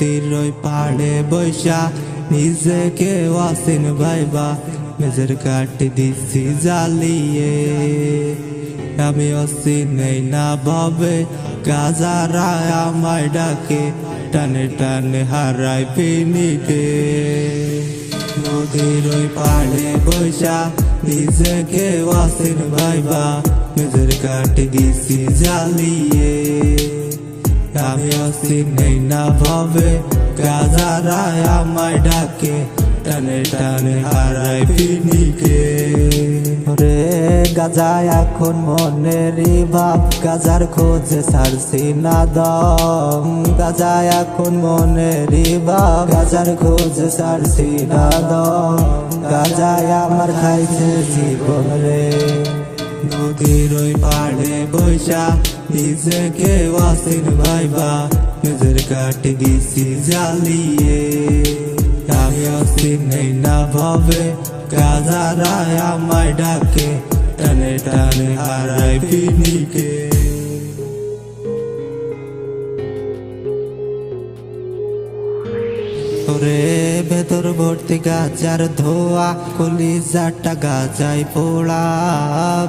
নদীর ওই পাড়ে বৈশা, নিজেকে ওয়াসিন ভাইবা মেজের কাটি দিছি জ্বালিয়ে। আমি অসিন নেই না ভাবে গাজারা আমায় ডাকে, টানে টানে হারাই পিনিকে নদীর ওই পাড়ে বৈশা, নিজেকে ওয়াসিন ভাইবা মেজের কাটি দিছি জ্বালিয়ে। আমি অসিন নেই না ভাবে গাজারা আমায় ডাকে টানে টানে হারাই পিনিকে রে গাজা এখন মনেরই ভাব, গাজার খোঁজে ছাড়ছি না দম। গাজা এখন মনেরই ভাব, গাজার খোঁজে ছাড়ছি না দম। গাজায় আমার খাইছে জীবন রে। নদীর ওই পাড়ে বৈশা নিজেকে ওয়াসিন ভাইবা। নিজের কাটে গেছি জ্বালিয়ে। আমি অসিন নেই না ভাবে গাজারা আমায় ডাকে, টানে টানে হারাই পিনিকে। ওরে ভেতর ভর্তি গাজার ধোয়া, কলিজাটা গাজাই পোড়া।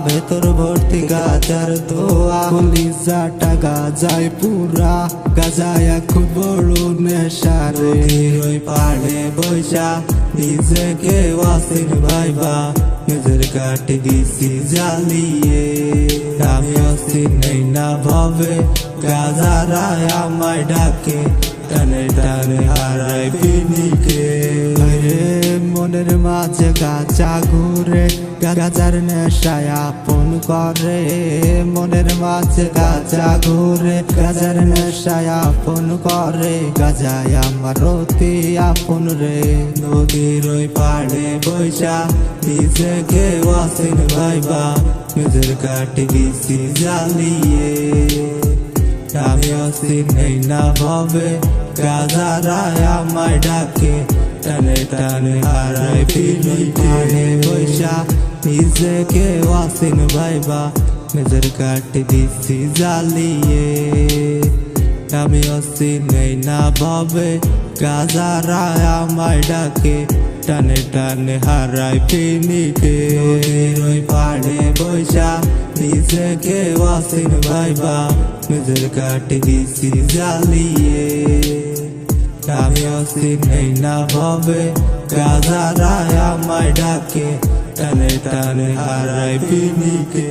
ভেতর ভর্তি গাজার ধোয়া, কলিজাটা গাজাই পুরা। গাজায় খুব বড় নেশারে ওই পাড়ে বৈশা, নিজেকে ওয়াসিন ভাইবা। নিজের কাটে দিছি জ্বালিয়ে। আমি অসিন নেই না ভাবে গাজারা আমায় ডাকে। টানে টানে হারাই পিনিকে রে মনের মাঝে গাছা ঘুরে, গাজার নেশায় আপন করে। মনের মাঝে গাছা ঘুরে, গাজার নেশায় আপন করে। গাজায় আমার অতি আপন রে। নদীর ওই পাড়ে বৈশা নিজেকে ওয়াসিন ভাইবা। নিজের কাটে দিছি জ্বালিয়ে। আমি অসিন নেই না ভাবে গাজারা আমায় ডাকে, টানে টানে হারাই পিনি টানে বৈশা নিজেকে ওয়াসিন ভাইবা, নিজের কাটে দিছি জ্বালিয়ে। আমি অসিন নেই না ভাবে গাজারা আমায় ডাকে, টানে টানে হারাই পিনিকে ওই পাড়ে বৈশা নিজেকে ওয়াসিন ভাইবা নিজের কাটে দিছি জ্বালিয়ে আমি অসিন নেই না ভাবে গাজারা আমায় ডাকে টানে টানে হারাই পিনিকে